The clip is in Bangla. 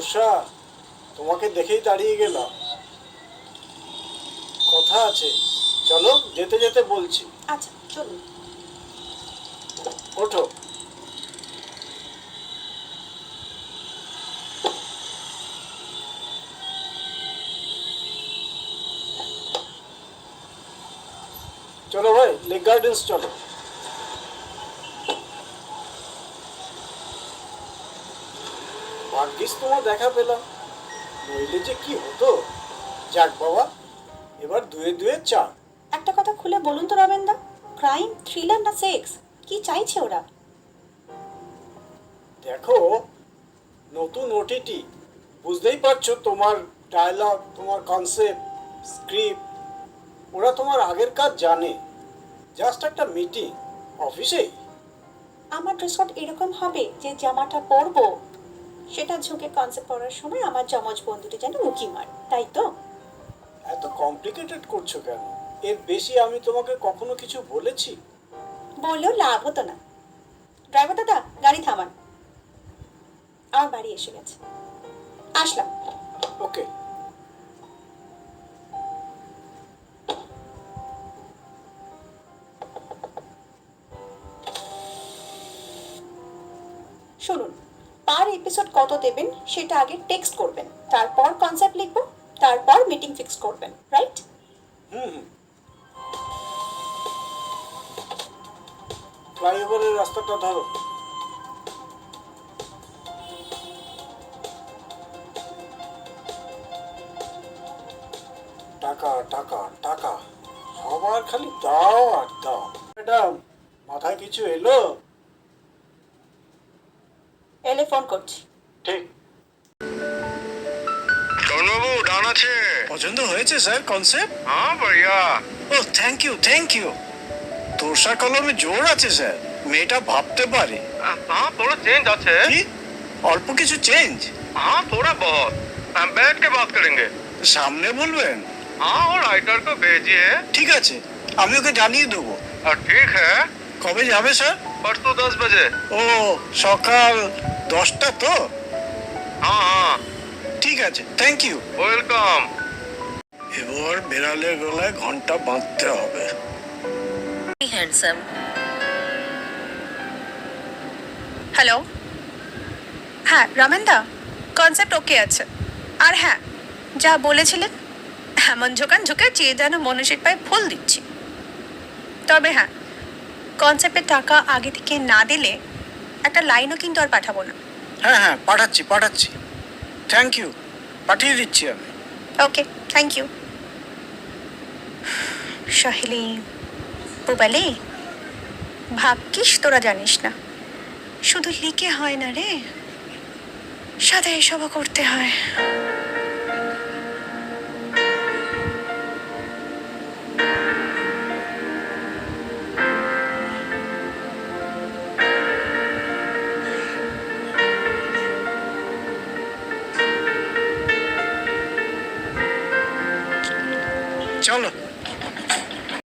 তোষা তোমাকে দেখেই দাঁড়িয়ে গেলাম। কথা আছে। চলো যেতে যেতে বলছি। আচ্ছা চলুন ওঠো। চলো ভাই লেক গার্ডেন্স চলো। ভাগ্যিস তোমার দেখা পেলাম। নইলে যে কি হতো? যাক বাবা এবার দুয়ে দুয়ে চার একটা কথা খুলে বলুন তো রবেন্দা ক্রাইম থ্রিলার না সেক্স? কি চাইছে ওরা? দেখো নতুন ওটিটি বুঝতেই পারছ তোমার ডায়লগ তোমার কনসেপ্ট স্ক্রিপ্ট ওরা তোমার আগের কাজ জানে। জাস্ট একটা মিটিং অফিসেই আমার ড্রেস কোড এরকম হবে যে জামাটা পরবো। সেটা ঝুঁকে কনসেপ্ট পড়ার সময় আমার জমজ বন্ধুটি যেন মুখি মার তাই তো? এত কমপ্লিকেটেড করছ কেন? এর বেশি আমি তোমাকে কখনো কিছু বলেছি? বললেও লাভ হতো না। ড্রাইভার দাদা গাড়ি থামান। আমার বাড়ি এসে গেছে। আসলাম। ওকে শুনুন পার এপিসোড কত দেবেন সেটা আগে টেক্সট করবেন। তারপর কনসেপ্ট লিখব, তারপর মিটিং ফিক্স করবেন রাইট হুম ফ্লাইওভারের রাস্তাটা ধরো। টাকা টাকা টাকা। সবার খালি দাও আর দাও। ম্যাডাম, মাথায় কিছু এলো? এলে ফোন করছি ঠিক বাবু ডান আছে পছন্দ হয়েছে স্যার কনসেপ্ট হ্যাঁ বঢ়িয়া ও থ্যাংক ইউ থ্যাংক ইউ তোষা কলমে জোর আছে স্যার মেয়েটা ভাবতে পারে हाँ थोड़ा चेंज আছে কি অল্প কিছু চেঞ্জ हाँ थोड़ा बहुत हम बैठ के बात करेंगे সামনে বলবেন हाँ वो राइटर को भेजिए ঠিক আছে আমি ওকে জানিয়ে দেবো और ठीक है কবে যাবে স্যার परसों दस बजे ও সকাল দশটা তো? হ্যাঁ, হ্যাঁ। ঠিক আছে থ্যাংক ইউ ওয়েলকাম এবার বেড়ালে গলায় ঘণ্টা বাঁধতে হবে। হ্যান্ডসাম হ্যালো হ্যাঁ রামেনদা কনসেপ্ট ওকে আছে। আর হ্যাঁ যা বলেছিলেন এমন ঝোকান ঝোঁকে চেয়ে যেন মনীষীর পায়ে ফুল দিচ্ছি। তবে হ্যাঁ কনসেপ্টের টাকা আগে থেকে না দিলে একটা লাইনও কিন্তু আর পাঠাবো না। হ্যাঁ হ্যাঁ পাঠাচ্ছি পাঠাচ্ছি। থ্যাংক ইউ পাঠিয়ে দিচ্ছি আমি। ওকে থ্যাংক ইউ সহেলি পুবালি ভাবকিস তোরা জানিস না। শুধু লিখে হয় না রে। সাদা এসবও করতে হয়। চলো